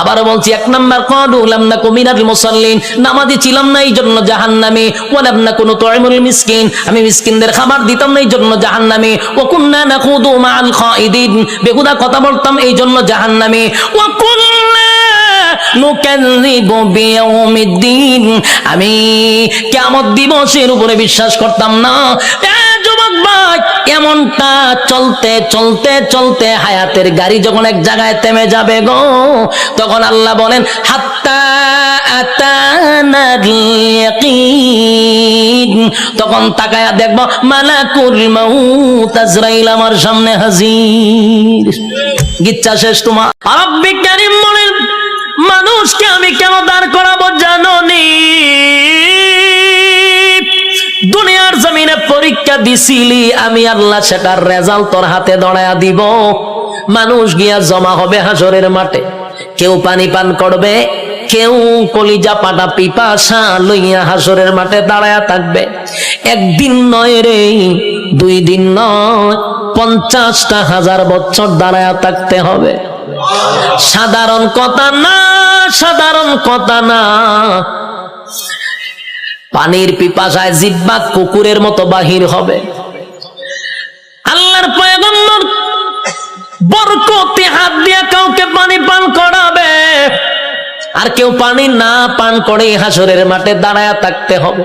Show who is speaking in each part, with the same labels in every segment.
Speaker 1: আবার বলছি, এক নাম্বার কদ উলাম না কুমিনাল মুসাল্লিন। নামাজি ছিলাম না এই জন্য জাহান্নামে। ওয়ালাম না কোনো তয়মুল মিসকিন। আমি মিসকিনদের খাবার দিতাম না এই জন্য জাহান্নামে। ও কুন্না না খুদু মাল খাইদিন। বেগুদা কথা বলতাম এই জন্য জাহান্নামে। ও কুন্না আমি কিয়ামত দিবসের উপরে বিশ্বাস করতাম না। এমনটা চলতে চলতে চলতে হায়াতের গাড়ি যখন এক জায়গায় থেমে যাবে গো, তখন আল্লাহ বলেন তখন তাকায়া দেখব, মালাকুল মাউত আজরাইল আমার সামনে হাজির। গিচ্ছা শেষ তোমার। বিজ্ঞানী বলেন মানুষকে আমি কেন দাঁড় করাবো জানো নি দুনিয়ার জমিনে পরীক্ষা দিছিলি, আমি আল্লাহ সেটার রেজাল্ট তোর হাতে দড়ায়া দিব। মানুষ গিয়া জমা হবে হাসরের মাঠে। কেউ পানি পান করবে, কেউ কলিজা পাটা পিপাসা লইয়া হাসরের মাঠে দাঁড়ায়া থাকবে। একদিন নয় রে, দুই দিন নয়, পঞ্চাশটা হাজার বছর দাঁড়ায়া থাকতে হবে। সাধারণ কথা না, সাধারণ কথা না। পানির পিপাসায় জিব্বা কুকুরের মতো বাহির হবে। আল্লাহর পয়গম্বর বরকতে হাত দিয়ে কাউকে পানি পান করাবে। আর কেউ পানি না পান করে হাসরের মাঠে দাঁড়ায় থাকতে হবে।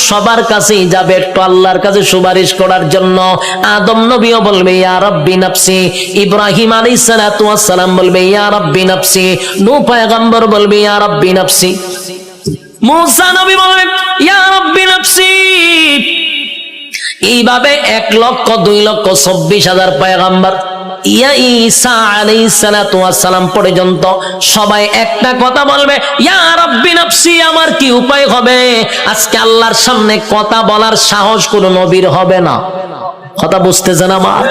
Speaker 1: সবার কাছেই যাবে একটু আল্লাহর কাছে সুপারিশ করার জন্য। আদম নবীও বলবে, ইয়া রাব্বি নাফসি। ইব্রাহিম আলাইহিস সালাতু ওয়াস সালাম বলবে, ইয়া রাব্বি নাফসি। নূহ পয়গম্বর বলবে, ইয়া রাব্বি নাফসি। মুসা নবী বলবে, ইয়া রাব্বি নাফসি। এইভাবে এক লক্ষ, দুই লক্ষ, চব্বিশ হাজার পয়গাম্বার ইয়া ঈসা আলাইহিস সালাতু ওয়াস সালাম পর্যন্ত সবাই একটা কথা বলবে, ইয়া রাব্বি নাফসি, আমার কি উপায় হবে? আজকে আল্লাহর সামনে কথা বলার সাহস কোন নবীর হবে না। কথা বুঝতেছেন আমার?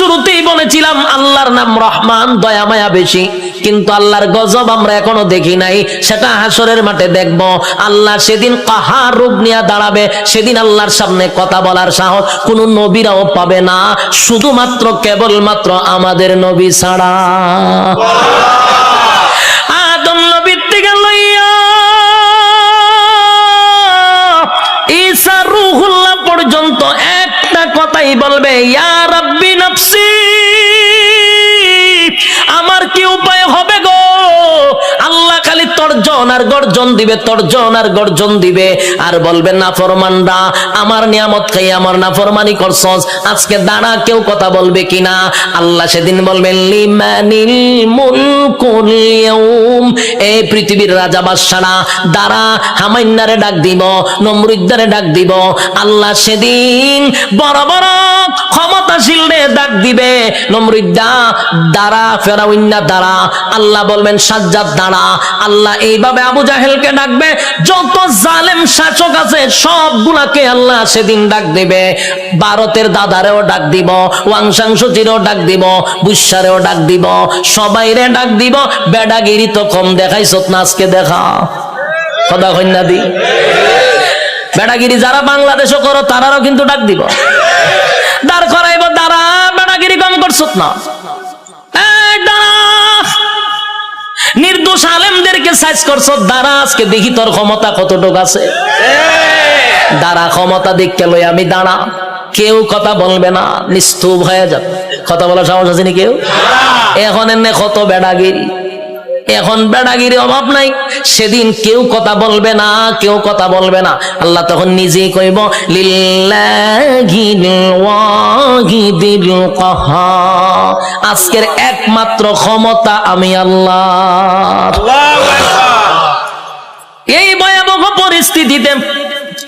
Speaker 1: শুরুতেই বলেছিলাম, আল্লাহর নাম রহমান, দয়া মায়া বেশি। কিন্তু আল্লাহর গজব আমরা এখনও দেখি নাই। সেটা হাসরের মাঠে দেখব। আল্লাহ সেদিন কাহার রূপ নিয়ে দাঁড়াবে? সেদিন আল্লাহর সামনে কথা বলার সাহস কোন নবীরাও পাবে না। শুধুমাত্র, কেবলমাত্র আমাদের নবী ছাড়া। আদম নবীর থেকে লইয়া ঈসা রুহুল্লাহ পর্যন্ত একটা কথাই বলবে, ইয়া রাব্বি নাফসি আমার কি উপায় হবে গো? খালি তর্জন আর গর্জন দিবে, তর্জন আর গর্জন দিবে। আর বলবে না ফরমানরা আমার নিয়ামত খাই আমার না ফরমানি করছস। আজকে দাঁড়া, কেউ কথা বলবে কিনা? আল্লাহ সেদিন বলবেন, লিমানিল মুলকুল এই পৃথিবীর রাজা বাদশারা, দাঁড়া, হামাইন্নারে ডাক দিব, নমরুদ্দারে ডাক দিব। আল্লাহ সেদিন বড় বড় ক্ষমতাশীল রে ডাক দিবে, নমরুদ্দা, দাঁড়া ফেরাউন্না দাঁড়া। আল্লাহ বলবেন, সাজ্জাদ, দাঁড়া। আল্লাহ এইভাবে আবু জাহেলকে ডাকবে, যত জালেম শাসক আছে, সবগুলাকে আল্লাহ সেদিন ডাক দিবে। ভারতের দাদারেও ডাক দিব ওয়াংশাংশচিরও ডাক দিব বুসারেও ডাক দিব, সবাইরে ডাক দিব, বেডাগিরি তো কম দেখাইছ না আজকে দেখা। কথা কন্যা দি? বেড়াগিরি যারা বাংলাদেশও করো, তারারও কিন্তু ডাক দিব। দাঁড় করাইব, দাঁড়া, বেড়াগিরি কম করছ না। নির্দোষ আলেমদেরকে সাইজ করছ। দাঁড়া আজকে দেখি তোর ক্ষমতা কতটুক আছে। দ্বারা ক্ষমতা দেখতে লই আমি দাঁড়া। কেউ কথা বলবে না নিস্তুপ হয়ে যাবে। কথা বলার সাহস আছে নি কেউ? এখন এনে কত বেড়াগিরি। এখন বেড়াগিরি অভাব নাই। সেদিন কেউ কথা বলবে না কেউ কথা বলবে না। আল্লাহ তখন নিজেই কইব আজকের একমাত্র ক্ষমতা আমি আল্লাহ এই ভয়াবহ পরিস্থিতিতে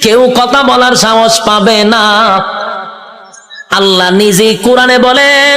Speaker 1: কেউ কথা বলার সাহস পাবে না। আল্লাহ নিজেই কোরআনে বলেন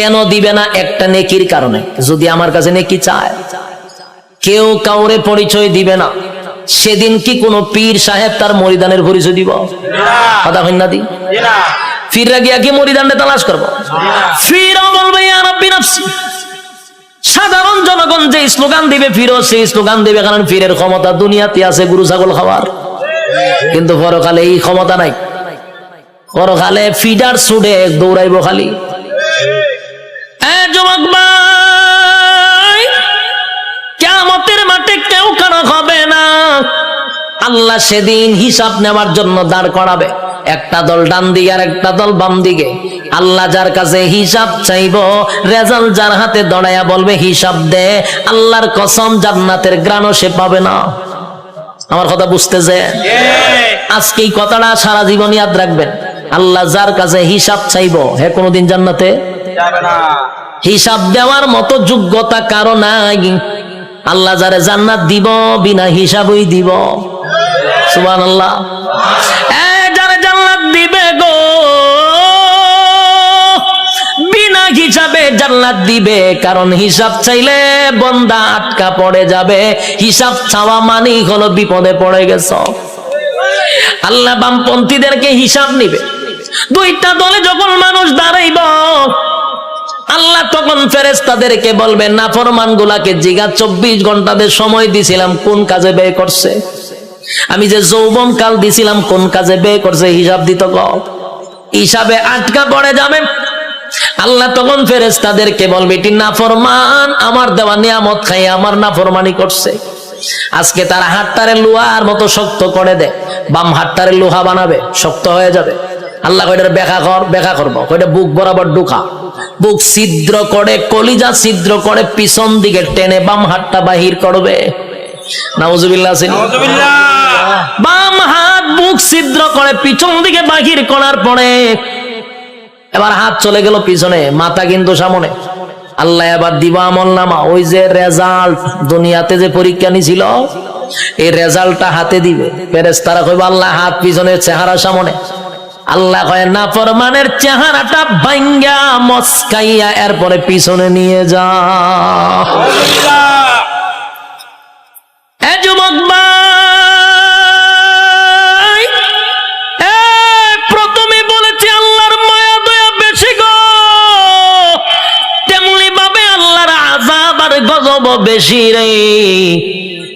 Speaker 1: কেন দিবে না একটা নেকির কারণে? যদি আমার কাছে নেকি চায়। কেউ কাউরে পরিচয় দিবে না। সেদিন কি কোন পীর সাহেব তার মরিদানের পরিচয় দিব? কথা হইন দি? গিয়া কি মরিদানটা তালাশ করব? সাধারণ জনগণ যে স্লোগান দিবে, ফিরো সেই স্লোগান দিবে, কারণ ফিরের ক্ষমতা দুনিয়াতে আছে গুরু, ছাগল খাওয়ার কিন্তু পরকালে এই ক্ষমতা নাই। পরকালে ফিডার সুডে দৌড়াইব খালি। যুবক ভাই কেমতের মাঠে কেউ কারও হবে না। আল্লাহ সেদিন হিসাব নেওয়ার জন্য দাঁড় করাবে। একটা দল ডান দিকে আর একটা দল বাম দিকে। আল্লাহ যার কাছে হিসাব চাইব রেজাল্ট যার হাতে দড়াইয়া বলবে হিসাব দে আল্লাহর কসম জান্নাতের গ্রাণও সে পাবে না। আমার কথা বুঝতেছে? আজকে এই কথাটা সারা জীবন ইয়াদ রাখবেন। আল্লাহ যার কাছে হিসাব চাইব হে কোনোদিন জান্নাতে? হিসাব দেওয়ার মতো যোগ্যতা কারও নাই। আল্লাহ যারে জান্নাত দিব, বিনা হিসাবই দিব। সুবান আল্লাহ যারে জান্নাত দিবে গো, বিনা হিসাবে জান্নাত দিবে। কারণ হিসাব চাইলে বন্দা আটকা পড়ে যাবে। হিসাব চাওয়া মানেই হলো বিপদে পড়ে গেছ। আল্লাহ বামপন্থীদেরকে হিসাব নিবে। দুইটা দলে যখন মানুষ দাঁড়াইব আল্লাহ তখন ফেরেস্তাদেরকে বলবেন না ফরমান গুলাকে জিগা চব্বিশ ঘন্টাদের সময় দিছিলাম, কোন কাজে ব্যয় করছে? আমি যে যৌবন কাল দিছিলাম, কোন কাজে ব্যয় করছে? হিসাব দিত হিসাবে আটকা পড়ে যাবে আল্লাহ তখন ফেরেস্তাদেরকে বলবে, এটি নাফরমান, আমার দেওয়া নিয়ামত খাই আমার নাফরমানি করছে। আজকে তার হাতটারে লোহার মতো শক্ত করে দেয়, বাম হাতটারে লোহা বানাবে, শক্ত হয়ে যাবে। আল্লাহ কয়টার ব্যাখ্যা কর ব্যাখ্যা করব। কয়টা বুক বরাবর ঢুকা বুক ছিদ্র করে কলিজা ছিদ্র করে পিছন দিকে টেনে বাম হাতটা বাহির করবে। নাউজুবিল্লাহ? বাম হাত বুক ছিদ্র করে পিছন দিকে বাহির করার পরে এবার হাত চলে গেল পিছনে মাথা কিন্তু সামনে। আল্লাহ এবার দিবা আমল নামা। ওই যে রেজাল্ট দুনিয়াতে যে পরীক্ষা নিছিল এই রেজাল্টটা হাতে দিবে। পেরেস তারা কইব আল্লাহ হাত পিছনে চেহারা সামনে। আল্লাহ কয়, না, ফরমানের চেহারাটা ভাঙ্গা, মস্কাইয়া এরপরে পিছনে নিয়ে যা। এ প্রথমে বলেছি, আল্লাহর গো। তেমনি ভাবে আল্লাহর আর বেশি রে।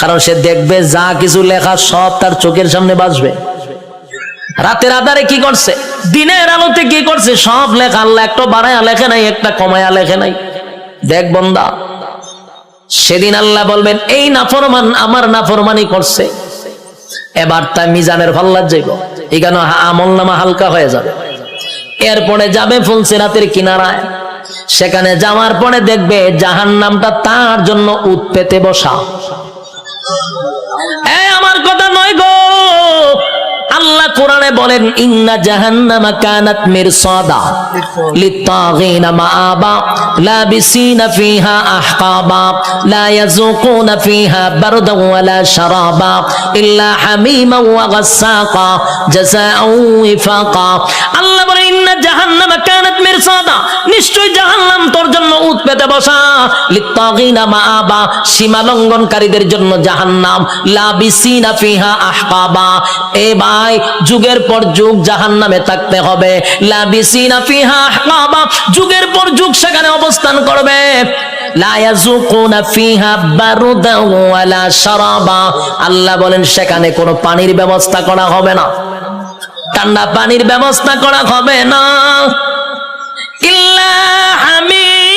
Speaker 1: কারণ সে দেখবে যা কিছু লেখা সব তার চোখের সামনে বাজবে। রাতের আধারে কি করছে? দিনের আলোতে কি করছে? সব লেখা আল্লাহ একটা বাড়ায়া লেখে নাই, একটা কমায়া লেখে নাই। দেখ বন্দা, সেদিন আল্লাহ বলবেন, এই নাফরমান, আমার নাফরমানি করছে। এবার তা মিজানের ফাল্লার যাইব এখানে আমল নামা হালকা হয়ে যাবে। এরপরে যাবে ফুলসিরাতের কিনারায়। সেখানে যাওয়ার পরে দেখবে জাহান নামটা তার জন্য উৎপেতে বসা। আমার কথা নয় গো। আল্লাহ কোরআনে বলেন, ইন্না জাহান্নামা কানাত মিরসাদা লিত্তাগিনা মাআবা লাবিসিনা ফিহা আহকাবা লা ইয়াযুকুনা ফিহা বারদান ওয়ালা শারাবা ইল্লা হামিমা ওয়া গাসসাকা জাযাআও ওয়িফাকা আল্লাহ বলেন, ইন্না জাহান্নামা কানাত মিরসাদা। নিশ্চয় জাহান্নাম উৎপেতে বসা। লিত্তাগিনা সীমা লঙ্ঘনকারীদের জন্য জাহান্নাম। লাবিসিনা ফিহা আহকাবা। এ ভাই, যুগের পর যুগ জাহান্নামে থাকতে হবে। লাবিসিনা ফিহা আহকাবা, যুগের পর যুগ সেখানে অবস্থান করবে। আল্লাহ বলেন, সেখানে কোনো পানির ব্যবস্থা করা হবে না। ঠান্ডা পানির ব্যবস্থা করা হবে না। ইল্লা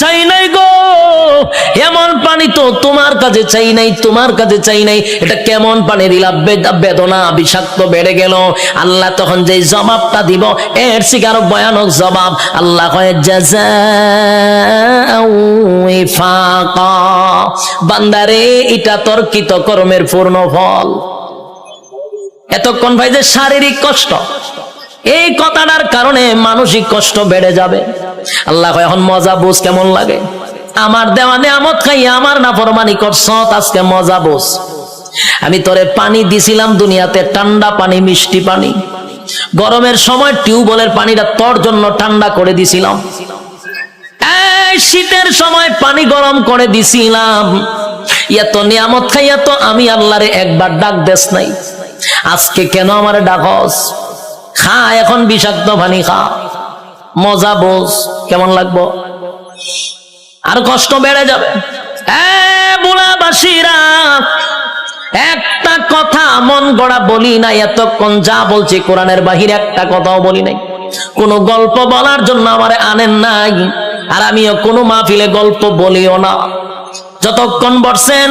Speaker 1: চাই নাই গো। এমন পানি তো তোমার কাছে চাই নাই, তোমার কাছে চাই নাই। এটা কেমন পানি বেদনা, বিষাক্ত বেড়ে গেল। আল্লাহ তখন যে জবাবটা দিব, এর শিকার ভয়ানক জবাব, আল্লাহ কয়ে ইফাকা। বান্দারে, এটা তোর কৃত কর্মের পূর্ণ ফল। এতক্ষণ ভাই যে শারীরিক কষ্ট, এই কথাটার কারণে মানসিক কষ্ট বেড়ে যাবে। আল্লাহ এখন মজা বুঝ কেমন লাগে? আমার দেওয়া নেয়ামত খাইয়া আমার না ফরমানি করছ আজকে মজা বুঝ। আমি তোরে পানি দিছিলাম দুনিয়াতে, ঠান্ডা পানি, মিষ্টি পানি। গরমের সময় টিউবওয়েলের পানিটা তোর জন্য ঠান্ডা করে দিছিলাম। শীতের সময় পানি গরম করে দিছিলাম। এত নিয়ামত খাইয়া তো আমি আল্লাহরে একবার ডাক দেস নাই। আজকে কেন আমার ডাকস? খা, এখন বিষাক্ত পানি খা। মজা বোঝ। কেমন লাগবো? আর কষ্ট বেড়ে যাবে। একটা কথা মন গড়া বলি নাই, এতক্ষণ যা বলছি কোরআনের বাহিরে একটা কথাও বলি নাই। কোন গল্প বলার জন্য আমার আনেন নাই, আর আমিও কোনো মাহফিলে গল্প বলিও না। যতক্ষণ বসছেন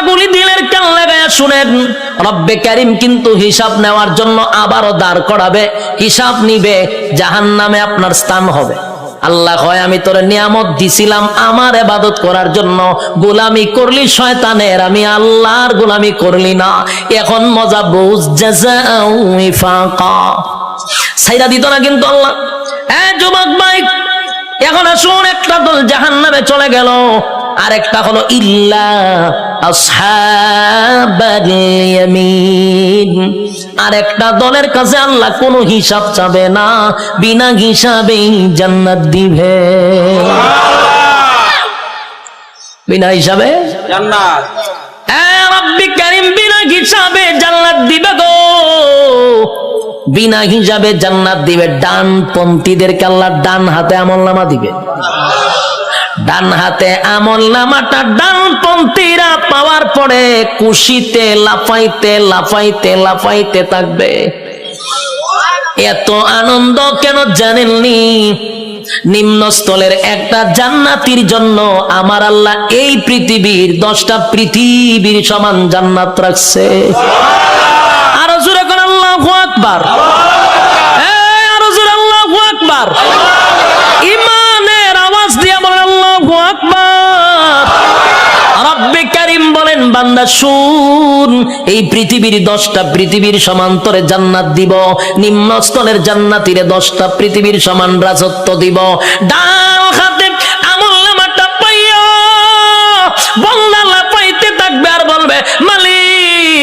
Speaker 1: কথাগুলি দিলের কান লাগায় শুনেন। রব্বে কারিম কিন্তু হিসাব নেওয়ার জন্য আবারও দাঁড় করাবে, হিসাব নিবে জাহান নামে আপনার স্থান হবে। আল্লাহ হয় আমি তোর নিয়ামত দিছিলাম আমার এবাদত করার জন্য। গোলামি করলি শয়তানের, আমি আল্লাহর গোলামি করলি না। এখন মজা বুঝ সাইরা দিত না কিন্তু আল্লাহ। যুবক ভাই, এখন আসুন, একটা দল জাহান নামে চলে গেল। আর একটা হলো ইল্লা আসহাবাল ইয়ামিন। আর একটা দলের কাছে আল্লাহ কোনো হিসাব চাবে না বিনা হিসাবেই জান্নাত দিবে। বিনা হিসাবে?
Speaker 2: জান্নাত।
Speaker 1: বিনা হিসাবে জান্নাত দিবে গো। বিনা হিসাবে জান্নাত দিবে। ডান পন্থীদেরকে আল্লাহ ডান হাতে আমল নামা দিবে। ডান হাতে আমল নামাটা ডান পন্থীরা পাওয়ার পরে কুশিতে লাফাইতে লাফাইতে লাফাইতে থাকবে। এত আনন্দ কেন জানেননি? নিম্নস্থলের একটা জান্নাতির জন্য আমার আল্লাহ এই পৃথিবীর দশটা পৃথিবীর সমান জান্নাত রাখছে। আরও জোরে কোন আল্লাহ আকবার। বান্দা, শুন, এই পৃথিবীর দশটা পৃথিবীর সমান্তরে জান্নাত দিব নিম্নস্থলের জান্নাতিরে দশটা পৃথিবীর সমান রাজত্ব দিব। ডাল হাতে আমল পাইয়া বল্লা পাইতে থাকবে আর বলবে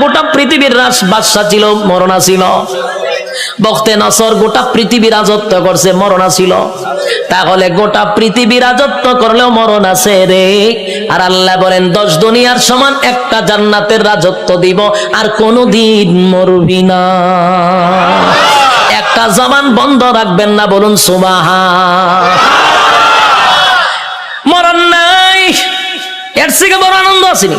Speaker 1: গোটা পৃথিবীর রাজ বাদশাহ ছিল, মরণা ছিল। বক্তে নসর গোটা পৃথিবী রাজত্ব করছে, মরণ ছিল। তাহলে গোটা পৃথিবী রাজত্ব করলেও মরণ আছে রে। আর আল্লাহ বলেন, দশ দুনিয়ার সমান একটা জান্নাতের রাজত্ব দিব, আর কোনদিন মরবি না। একটা জবান বন্ধ রাখবেন না, বলুন সুবাহা মরণ নাই। এর থেকে বড় আনন্দ আসেনি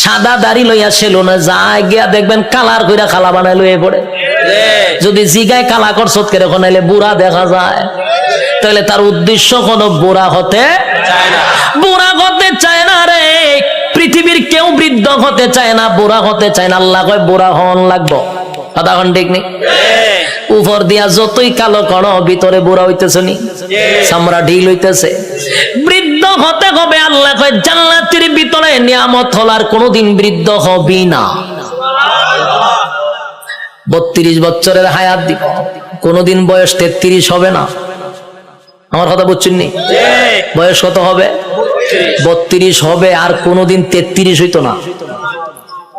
Speaker 1: সাদা দাড়ি লইয়া ছিল না যায় গিয়া দেখবেন কালার কইরা খালা বানাই লইয়ে পড়ে। যদি জিগায় কালা করছত কেরে নাইলে বুড়া দেখা যায়। তাহলে তার উদ্দেশ্য কোনো বুড়া হতে বুড়া হতে চায় না রে পৃথিবীর কেউ বৃদ্ধ হতে চায় না বুড়া হতে চায় না। আল্লাহ কয় বুড়া হন লাগবো। কথা কন ঠিক নেই উপর দিয়া যতই কালো কর ভিতরে বুড়া হইতেছে নি। চামড়া ঢিল হইতেছে। বৃদ্ধ হতে হবে আল্লাহ কয় জান্নাতের নিয়ামত হলার কোনোদিন বৃদ্ধ হবি না। বত্রিশ বছরের হায়াত দিব। কোনোদিন বয়স তেত্রিশ হবে না। আমার কথা বুঝছেন নি? বয়স কত হবে? বত্রিশ হবে, আর কোনোদিন তেত্রিশ হইতো না।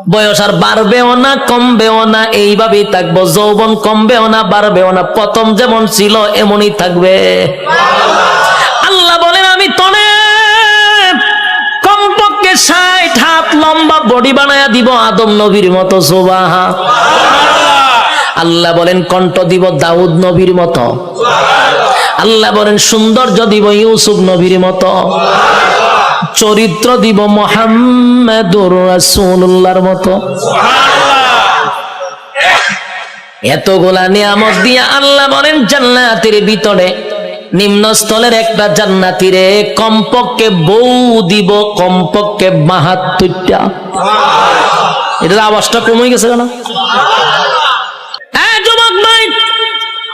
Speaker 1: বয়স আর বাড়বেও না, কমবেও না, এইভাবেই থাকব। যৌবন কমবেও না, বাড়বেও না। প্রথম যেমন ছিল, এমনই থাকবে। আল্লাহ বলেন, আমি তনে ষাট হাত লম্বা বডি বানায়া দিব আদম নবীর মতো সোবাহা আল্লাহ বলেন, কণ্ঠ দিব দাউদ নবীর মতো। আল্লাহ বলেন, সৌন্দর্য দিব ইউসুফ নবীর মতো। চরিত্র দিব মোহাম্মদুর রাসূলুল্লাহর মতো। এতগুলা নিয়ামত দিয়া আল্লাহ বলেন, জান্নাতের ভিতরে নিম্নস্থলের একটা জান্নাতিরে কমপক্ষে বউ দিব কমপক্ষে বাহাত্তরটা। এটার আওয়াজটা কমে গেছে ভাই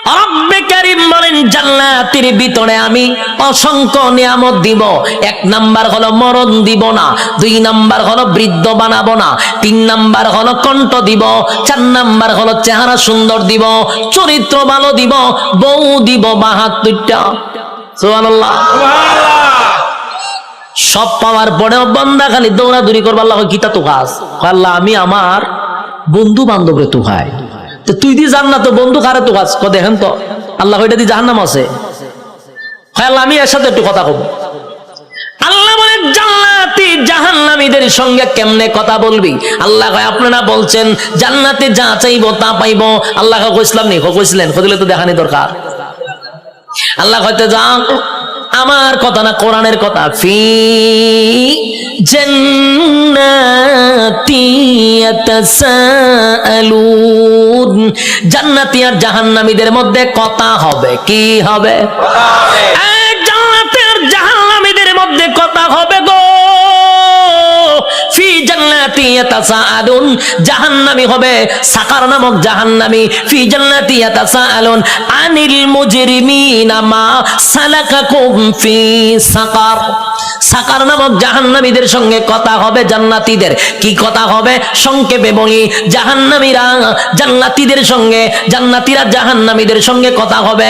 Speaker 1: রব্বে কারীম বলেন জান্নাতের ভিতরে আমি অসংখ্য নিয়ামত দিব। এক নাম্বার হলো মরণ দিব না দুই নাম্বার হলো বৃদ্ধ বানাবো না তিন নাম্বার হলো কণ্ঠ দিব চার নাম্বার হলো চেহারা সুন্দর দিব চরিত্র ভালো দিব বউ দিব বাহাত্তরটা। সুবহানাল্লাহ। সব পাওয়ার পরেও বন্দা খালি দৌড়াদৌড়ি করব আল্লাহ কিতা তো কাজ আল্লাহ আমি আমার বন্ধু বান্ধবরে তো ভাই তুই দি জান না তো বন্ধু কারে তো কাজ ক দেখেন তো? আল্লাহ ওইটা দি জাহান্নাম আছে। আমি এর সাথে একটু কথা কব। আল্লাহ বলে, জান্নাতি জাহান্নামীদের সঙ্গে কেমনে কথা বলবি? আল্লাহ কয়, আপনারা বলছেন, জান্নাতে যা চাইব তা পাইবো। আল্লাহ কইসলাম নি? কইছিলেন? কইলে তো দেখানি দরকার। আল্লাহ হয়তো যা আমার কথা না কোরআনের কথা। ফি জান্নাতি আর জাহান্নামীদের মধ্যে কথা হবে। কি হবে? জান্নাতি আর জাহান্নামীদের মধ্যে কথা হবে গো। জান্নাতি ইয়াতাসাআলুন হবে সাকার নামক ফি জান্নাতি ইয়াতাসাআলুন, আনিল মুজরিমিনা মা সালাকাকুম ফি সাকার। সাকার নামক জাহান্নামীদের সঙ্গে কথা হবে জান্নাতীদের। কি কথা হবে? সংক্ষেপে বলি, জাহান্নামীরা জান্নাতীদের সঙ্গে, জান্নাতীরা জাহান্নামীদের সঙ্গে কথা হবে।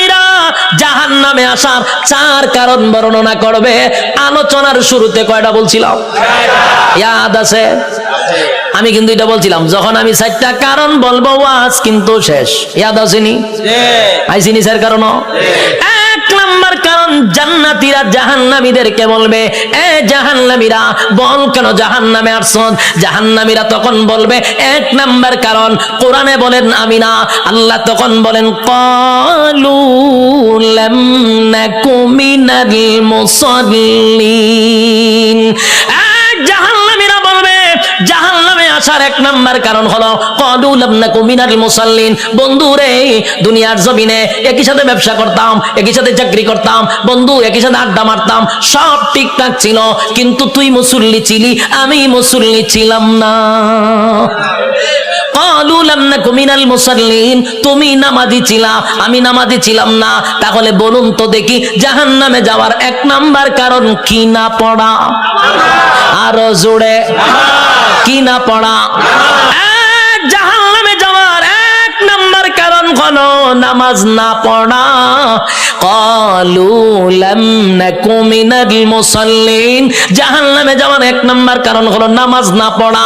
Speaker 1: জাহান নামে আসার চার কারণ বর্ণনা করবে। আলোচনার শুরুতে কয়টা বলছিলাম? ইয়াদ আছে? আমি কিন্তু এটা বলছিলাম যখন আমি চারটা কারণ বলব আজ কিন্তু শেষ। ইয়াদ আসেনি? আইসিনি স্যার কারণ নাম্বার কারণ জান্নাতীরা জাহান্নামীদেরকে বলবে, এ জাহান্নামীরা, বল কেন জাহান্নামে আসছন জাহান্নামীরা তখন বলবে, এক নাম্বার কারণ, কোরআনে বলেন আমি না, আল্লাহ তখন বলেন, কলু লাম নাকু মিনাল জাহান্নামীরা বলবে, জাহান্নামে আসার এক নাম্বার কারণ হলো কুমিনাল মুসাল্লিন। বন্ধু রে, দুনিয়ার জমিনে একই সাথে ব্যবসা করতাম, একই সাথে চাকরি করতাম, বন্ধু একই সাথে আড্ডা মারতাম, সব ঠিকঠাক ছিল, কিন্তু তুই মুসল্লি ছিলি, আমি মুসল্লি ছিলাম না। মিনাল তুমি নামাজি ছিলা, আমি নামাজি ছিলাম না। তাহলে বলুন তো দেখি, জাহান্নামে যাওয়ার এক নাম্বার কারণ কি না পড়া? আরও জোরে। কি না পড়া? এক জাহান্নামে যাওয়ার এক নাম্বার কারণ হলো নামাজ না পড়া। ক্বালু লাম নাকু মিনাল মুসাল্লিন। জাহান্নামে যাওয়ার এক নাম্বার কারণ হলো নামাজ না পড়া।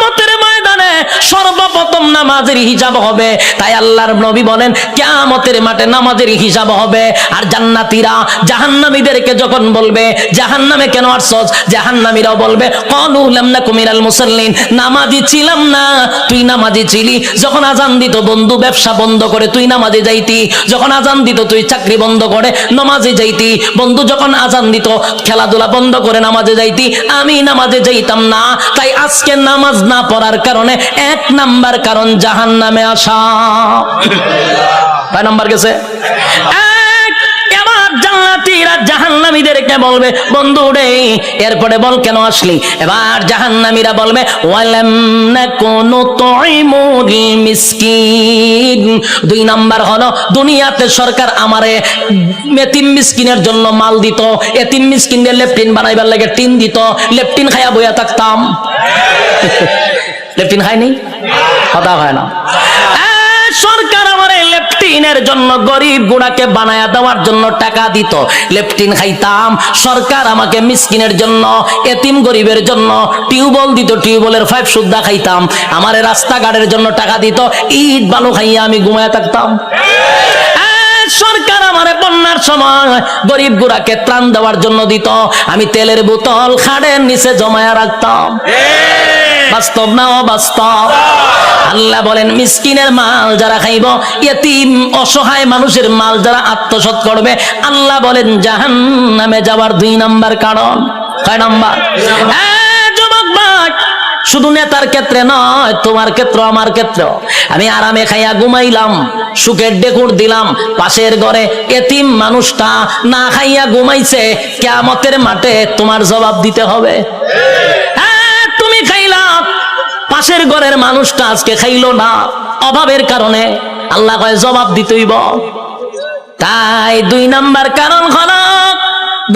Speaker 1: সর্বপ্রথম নামাজের হিসাব হবে। তাই আল্লাহর নবী বলেন, কিয়ামতের মাঠে নামাজের হিসাব হবে। আর জান্নাতীরা জাহান্নামীদেরকে যখন বলবে, জাহান্নামে কেন আসছস? জাহান্নামীরাও বলবে, কলু লাম নাকু মিনাল মুসাল্লিন। নামাজি ছিলাম না। তুই নামাজি ছিলি। যখন আজান দিত, বন্ধু, ব্যবসা বন্ধ করে তুই নামাজে যাইতি। যখন আজান দিত, তুই চাকরি বন্ধ করে নামাজে যাইতি। বন্ধু, যখন আজান দিত, খেলাধুলা বন্ধ করে নামাজে যাইতি। আমি নামাজে যাইতাম না। তাই আজকে নামাজ না পড়ার কারণে এক নাম্বার কারণ জাহান নামে আসা। কয় নাম্বার গেছে? বন্ধু রে, এরপরে বল কেন আসলি? এবার জাহান্নামীরা দুই নাম্বার হলো, দুনিয়াতে সরকার আমারে মিসকিনের জন্য মাল দিত, এতিম মিসকিনদের লেফটিন বানাইবার লাগে টিন দিত লেফটিন খায়া বইয়া থাকতাম। লেফটিন খায়নি? কথা হয় না। সরকার আমার লেফটিনের জন্য গরিব গুড়াকে বানায়া দেওয়ার জন্য টাকা দিত। লেফটিন খাইতাম, সরকার আমাকে মিসকিনের জন্য, এতিম গরিবের জন্য টিউবওয়েল দিত, টিউবওয়েলের ফাইভ সুদ্ধা খাইতাম। আমার রাস্তাঘাটের জন্য টাকা দিত, ইট, বালু খাইয়া আমি ঘুমায় থাকতাম। সরকার আমারে বন্যার সময় গরিব গুড়াকে ত্রাণ দেওয়ার জন্য দিত। আমি তেলের বোতল খাড়ের নিচে জমায়া রাখতাম। বাস্তব না অবাস্তব? আল্লাহ বলেন, মিসকিনের মাল যারা খাইব এতিম অসহায় মানুষের মাল যারা আত্মসৎ করবে, আল্লাহ বলেন জাহান নামে যাওয়ার দুই নাম্বার কারণ। কয় নাম্বার? ভাই শুধু নেতার ক্ষেত্রে নয়, তোমার ক্ষেত্র আমার ক্ষেত্র আমি আরামে খাইয়া ঘুমাইলাম, সুখের ডেকুর দিলাম, পাশের ঘরে এতিম মানুষটা না খাইয়া ঘুমাইছে কেমতের মাঠে তোমার জবাব দিতে হবে। হ্যাঁ পাশের ঘরের মানুষটা আজকে খাইলো না। অভাবের কারণে আল্লাহ কয়, জবাব দিতেইব তাই দুই নাম্বার কারণ হলো,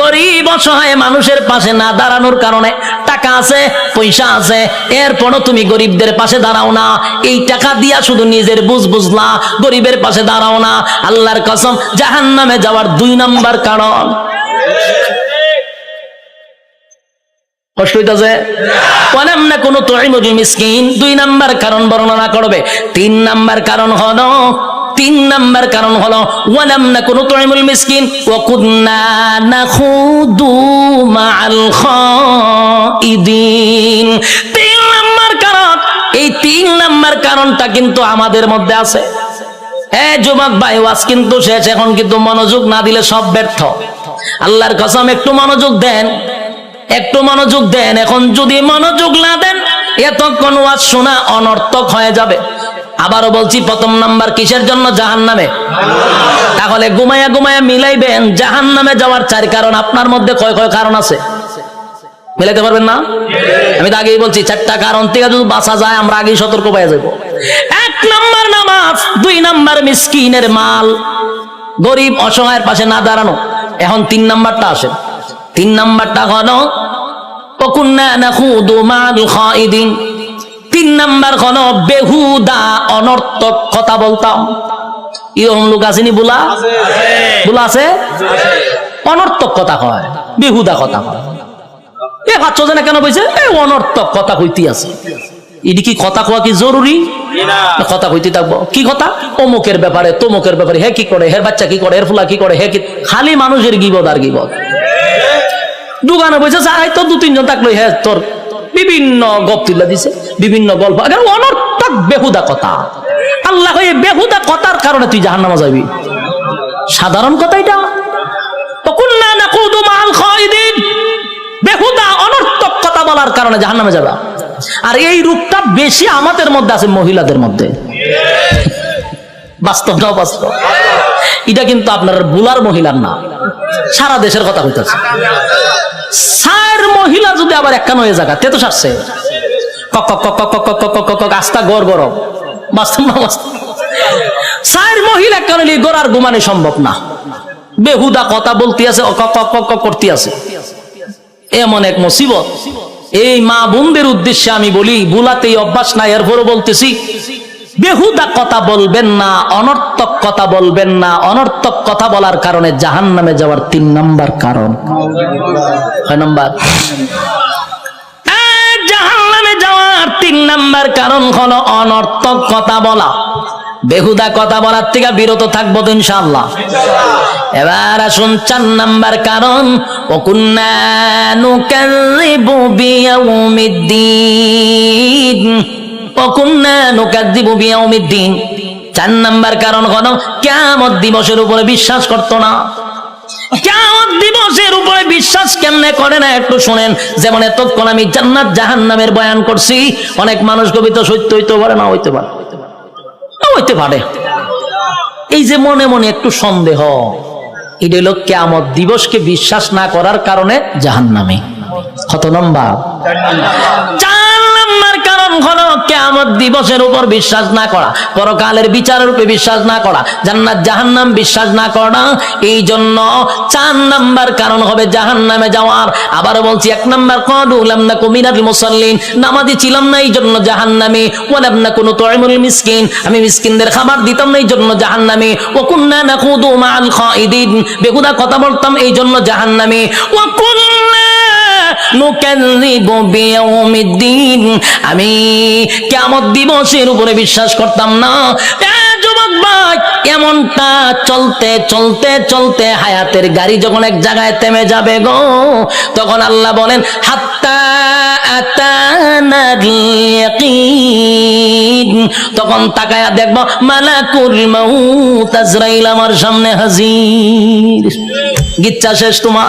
Speaker 1: গরিব অসহায় মানুষের পাশে না দাঁড়ানোর কারণে টাকা আছে, পয়সা আছে, এরপরও তুমি গরিবদের পাশে দাঁড়াও না। এই টাকা দিয়া শুধু নিজের বুঝ বুঝলা গরিবের পাশে দাঁড়াও না। আল্লাহর কসম জাহান নামে যাওয়ার দুই নাম্বার কারণ। না মিসকিন দুই নাম্বার কারণ বর্ণনা করবে, তিন নাম্বার কারণ তিন নাম্বার কারণ হলো, ওয়ালাম না কোনো মিসকিন? তিন নাম্বার কারণ, এই তিন নাম্বার কারণটা কিন্তু আমাদের মধ্যে আছে। হ্যাঁ যুবক ভাই, ওয়াজ কিন্তু শেষ, এখন কিন্তু মনোযোগ না দিলে সব ব্যর্থ। আল্লাহর কসম, একটু মনোযোগ দেন। একটু মনোযোগ দেন। এখন যদি মনোযোগ না দেন, এতক্ষণ ওয়াজ শোনা অনর্থক হয়ে যাবে। আবারও বলছি, প্রথম নাম্বার কিসের জন্য? জাহান নামে তাহলে ঘুমায়া ঘুমায়া মিলাইবেন জাহান নামে যাওয়ার চার কারণ। আপনার মধ্যে কয় কয় কারণ আছে? মিলাইতে পারবেন না? আমি তো আগেই বলছি, চারটা কারণ থেকে যদি বাঁচা যায়, আমরা আগেই সতর্ক পেয়ে যাব। এক নাম্বার নামাজ, দুই নাম্বার মিসকিনের মাল। গরিব অসহায়ের পাশে না দাঁড়ানো। এখন তিন নাম্বারটা আসে। তিন নাম্বারটা হলো তিন নাম্বার হলো, বেহুদা অনর্থক কথা বলতাম। ইরম লোক আসেনি বুলা? বুলা আছে? অনর্থক কথা হয় বেহুদা কথা হয় এ পাঁচ জনে কেন বলছে? এ অনর্থক কথা হইতে আছে। এটি কি কথা কোয়া কি জরুরি? কথা কইতে থাকব। কি কথা? অমুকের ব্যাপারে, তমুকের ব্যাপারে। হে কি করে? হের বাচ্চা কি করে? হের ফুলা কি করে? হে কি খালি মানুষের গিবদ আর গিবদ। দোকানে বসে চাই তো দু তিনজন থাকল হ্যাঁ তোর বিভিন্ন গপ তুলে দিছে, বিভিন্ন গল্প। অনর্থক বেহুদা কথা। আল্লাহ এই বেহুদা কথার কারণে তুই জাহান নামা যাবি। সাধারণ কথা এটা। বেহুদা অনর্থক কথা বলার কারণে জাহান যাবা। আর এই রূপটা বেশি আমাদের মধ্যে আছে, মহিলাদের মধ্যে। বাস্তব বাস্তব। এটা কিন্তু আপনার বুলার মহিলার না। সারা দেশের কথা হইতেছে সার মহিলা যদি আবার একখান হয়ে জায়গা, তে তো সারছে। কক কক কক কক কক কক কক আস্তা গড় গরম বাস্তব না, বাস্তব সার মহিলা একখান হলে গড়ার গুমানে সম্ভব না? বেহুদা কথা বলতে আছে করতে আছে। এমন এক মুসিবত। এই মা বোনদের উদ্দেশ্যে আমি বলি বুলাতেই অভ্যাস নাই, এরপরও বলতেছি বেহুদা কথা বলবেন না, অনর্থক কথা বলবেন না, অনর্থক কথা বলার কারণে জাহান নামে যাওয়ার তিন নাম্বার কারণ। নাম্বার? নামে যাওয়ার তিন কারণ কথা বলা। বেহুদা কথা বলার থেকে বিরত থাকব ইনশাল্লাহ এবার আসুন চার নাম্বার কারণ। চার নাম্বার কারণ দিবসের উপরে বিশ্বাস করতো না। কিয়ামত দিবসের উপরে বিশ্বাস কেমনে করে না একটু শুনেন। যেমন এতক্ষণ আমি জান্নাত জাহান্নামের বয়ান করছি অনেক মানুষ কবিতা সত্য হইতে পারে না হইতে পারে। হইতে পারে। এই যে মনে মনে একটু সন্দেহ এটা হলো কেমত দিবসকে বিশ্বাস না করার কারণে জাহান নামে কত নম্বর? কেমত দিবসের উপর বিশ্বাস না করা, পরকালের বিশ্বাস না করা, জান্নাত জাহান্নাম বিশ্বাস না করা এই জন্য চার নাম্বার কারণ হবে জাহান্নামে যাওয়ার। আবার বলছি, এক নাম্বার না কুমিনাল মুসাল্লিন। নামাজি ছিলাম না এই জন্য জাহান্নামে না কোনো তয়মুল মিসকিন। আমি মিসকিনদের খাবার দিতাম না এই জন্য জাহান্নামে। ও কুন্না না খুদু মাল খাইদিন। বেহুদা কথা বলতাম এই জন্য জাহান্নামে। ও কুন্না আমি কেমন দিবসের উপরে বিশ্বাস করতাম না। এমনটা চলতে চলতে চলতে হায়াতের গাড়ি যখন এক জায়গায় থেমে যাবে গো, তখন আল্লাহ বলেন তখন তাকায়া দেখব, মালাকুল মাউত আমার সামনে হাজির। গিচ্ছা শেষ তোমার।